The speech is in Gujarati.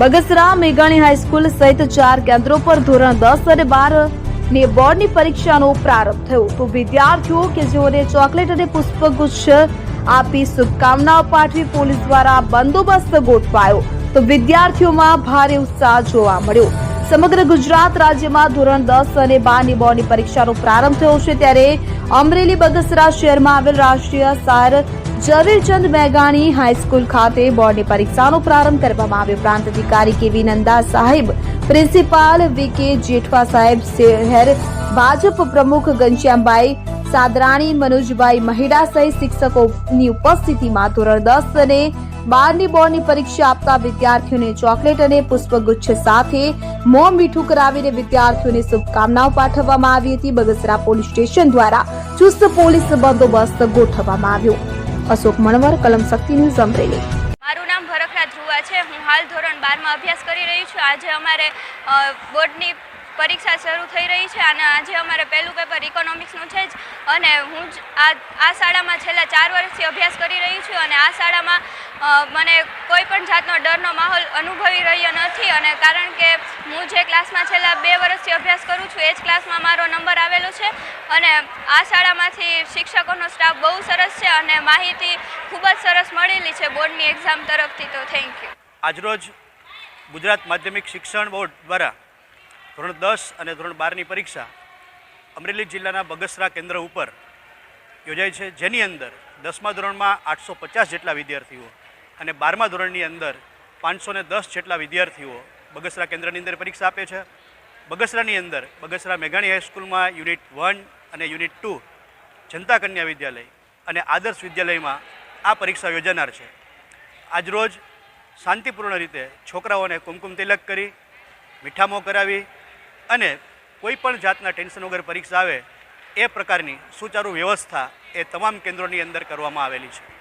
બગસરા મેઘાણી હાઈસ્કૂલ સહિત ચાર કેન્દ્રો પર ધોરણ દસ અને બારની બોર્ડની પરીક્ષાનો પ્રારંભ થયો. તો વિદ્યાર્થીઓ કે જેઓને ચોકલેટ અને પુષ્પગુચ્છ આપી શુભકામનાઓ પાઠવી પોલીસ દ્વારા બંદોબસ્ત ગોઠવાયો. તો વિદ્યાર્થીઓમાં ભારે ઉત્સાહ જોવા મળ્યો. સમગ્ર ગુજરાત રાજ્યમાં ધોરણ દસ અને બારની બોર્ડની પરીક્ષાનો પ્રારંભ થયો છે. ત્યારે અમરેલી બગસરા શહેરમાં આવેલ રાષ્ટ્રીય સાર ઝવેરચંદ મેઘાણી હાઈસ્કૂલ ખાતે બોર્ડની પરીક્ષાનો પ્રારંભ કરવામાં આવ્યો. પ્રાંત અધિકારી કેવી નંદા સાહેબ, પ્રિન્સિપાલ વી કે જેઠવા સાહેબ, શહેર ભાજપ પ્રમુખ ઘનશ્યામભાઈ સાદરાણી, મનોજભાઈ મહિડા સહિત શિક્ષકોની ઉપસ્થિતિમાં ધોરણ દસ અને બારની બોર્ડની પરીક્ષા આપતા વિદ્યાર્થીઓને ચોકલેટ અને પુષ્પગુચ્છ સાથે મોં મીઠું કરાવીને વિદ્યાર્થીઓને શુભકામનાઓ પાઠવવામાં આવી હતી. બગસરા પોલીસ સ્ટેશન દ્વારા ચુસ્ત પોલીસ બંદોબસ્ત ગોઠવવામાં આવ્યો. અશોક મણવર, કલમ શક્તિ ન્યૂઝ, અમરેલી. મારું નામ ભરખરા ધ્રુવા છે. હું હાલ ધોરણ બારમાં અભ્યાસ કરી રહી છું. આજે અમારે બોર્ડની પરીક્ષા શરૂ થઈ રહી છે અને આજે અમારે પહેલું પેપર ઇકોનોમિક્સનું છે જ. અને હું આ શાળામાં છેલ્લા ચાર વર્ષથી અભ્યાસ કરી રહી છું અને આ શાળામાં મને કોઈ પણ જાતનો ડરનો માહોલ અનુભવી રહ્યો નથી અને કારણ કે હું જે ક્લાસમાં છેલ્લા બે વર્ષથી અભ્યાસ કરું છું, એ જ ક્લાસમાં મારો નંબર આવેલો છે અને આ શાળામાંથી શિક્ષકોનો સ્ટાફ બહુ સરસ છે અને માહિતી ખૂબ જ સરસ મળેલી છે બોર્ડની એક્ઝામ તરફથી, તો થેન્ક યુ. આજરોજ ગુજરાત માધ્યમિક શિક્ષણ બોર્ડ દ્વારા ધોરણ દસ અને ધોરણ બારની પરીક્ષા અમરેલી જિલ્લાના બગસરા કેન્દ્ર ઉપર યોજાય છે. જેની અંદર દસમા ધોરણમાં આઠસો પચાસ જેટલા વિદ્યાર્થીઓ અને બારમા ધોરણની અંદર પાંચસો ને દસ જેટલા વિદ્યાર્થીઓ બગસરા કેન્દ્રની અંદર પરીક્ષા આપે છે. બગસરાની અંદર બગસરા મેઘાણી હાઈસ્કૂલમાં યુનિટ વન અને યુનિટ ટુ જનતા કન્યા વિદ્યાલય અને આદર્શ વિદ્યાલયમાં આ પરીક્ષા યોજાનાર છે. આજરોજ શાંતિપૂર્ણ રીતે છોકરાઓને કુમકુમ તિલક કરી, મીઠામો કરાવી અને કોઈપણ જાતના ટેન્શન વગર પરીક્ષા આવે એ પ્રકારની સુચારુ વ્યવસ્થા એ તમામ કેન્દ્રોની અંદર કરવામાં આવેલી છે.